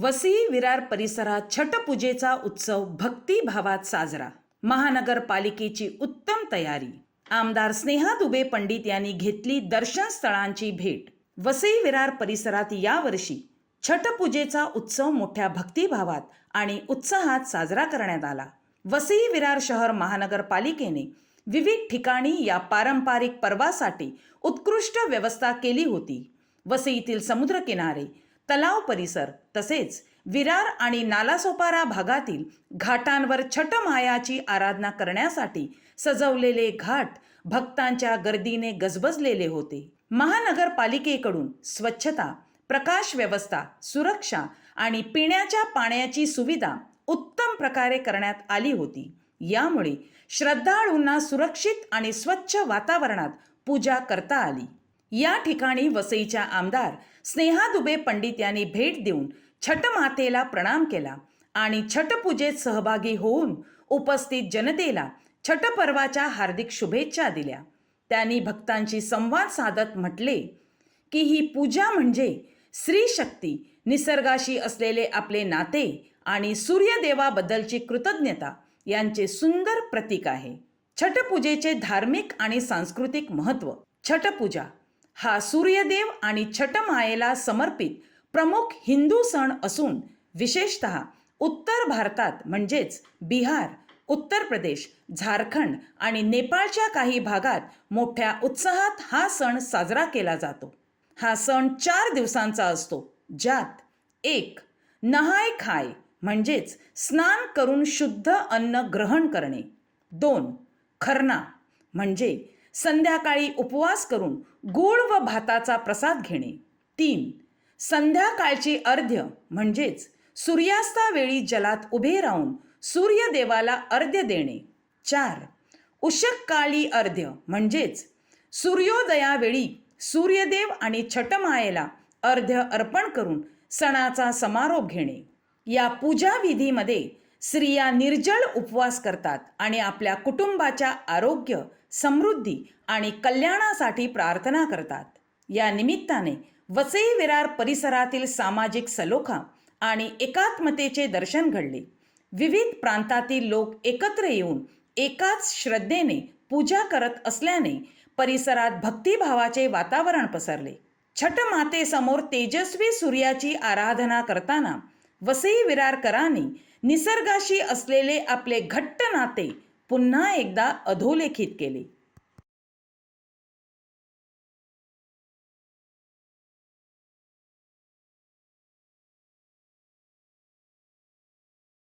वसई विरार परिसरात छटपूजेचा उत्सव भक्तिभावात साजरा. महानगरपालिकेची उत्तम तयारी. आमदार स्नेहा दुबे पंडित यांनी घेतली दर्शन स्थळांची भेट. वसई विरार परिसरात यावर्षी छटपूजेचा उत्सव मोठ्या भक्तिभावात आणि उत्साहात साजरा करण्यात आला. वसई विरार शहर महानगरपालिकेने विविध ठिकाणी या पारंपरिक पर्वासाठी उत्कृष्ट व्यवस्था केली होती. वसईतील समुद्रकिनारे तलाव परिसर तसेच विरार आणि नालासोपारा भागातील घाटांवर छटमायाची आराधना करण्यासाठी सजवलेले घाट भक्तांच्या गर्दीने गजबजलेले होते. महानगरपालिकेकडून स्वच्छता प्रकाश व्यवस्था सुरक्षा आणि पिण्याच्या पाण्याची सुविधा उत्तम प्रकारे करण्यात आली होती. यामुळे श्रद्धाळूंना सुरक्षित आणि स्वच्छ वातावरणात पूजा करता आली. या ठिकाणी वसईच्या आमदार स्नेहा दुबे पंडित यांनी भेट देऊन छटमातेला प्रणाम केला आणि छटपूजेत सहभागी होऊन उपस्थित जनतेला छटपर्वाच्या हार्दिक शुभेच्छा दिल्या. त्यांनी भक्तांशी संवाद साधत म्हटले की ही पूजा म्हणजे स्त्री शक्ती निसर्गाशी असलेले आपले नाते आणि सूर्यदेवाबद्दलची कृतज्ञता यांचे सुंदर प्रतीक आहे. छटपूजेचे धार्मिक आणि सांस्कृतिक महत्त्व. छटपूजा हा सूर्यदेव आणि छटमायेला समर्पित प्रमुख हिंदू सण असून विशेषत उत्तर भारतात म्हणजेच बिहार उत्तर प्रदेश झारखंड आणि नेपाळच्या काही भागात मोठ्या उत्साहात हा सण साजरा केला जातो. हा सण चार दिवसांचा असतो ज्यात एक नहाय खाय म्हणजेच स्नान करून शुद्ध अन्न ग्रहण करणे दोन खरना म्हणजे संध्याकाळी उपवास करून गूळ व भाताचा प्रसाद घेणे. तीन संध्याकाळची अर्ध्य म्हणजेच सूर्यास्तावेळी जलात उभे राहून सूर्यदेवाला अर्ध्य देणे. चार उषक्काळी अर्ध्य म्हणजेच सूर्योदयावेळी सूर्यदेव आणि छटमायेला अर्ध्य अर्पण करून सणाचा समारोप घेणे. या पूजाविधीमध्ये स्त्रिया निर्जळ उपवास करतात आणि आपल्या कुटुंबाच्या आरोग्य समृद्धी आणि कल्याणासाठी प्रार्थना करतात. या निमित्ताने वसई विरार परिसरातील सामाजिक सलोखा आणि एकात्मतेचे दर्शन घडले. विविध प्रांतातील लोक एकत्र येऊन एकाच श्रद्धेने पूजा करत असल्याने परिसरात भक्तिभावाचे वातावरण पसरले. छठमातेसमोर तेजस्वी सूर्याची आराधना करताना वसई विरारकरांनी निसर्गाशी असलेले आपले घट्ट नाते पुन्हा एकदा अधोलेखित केले.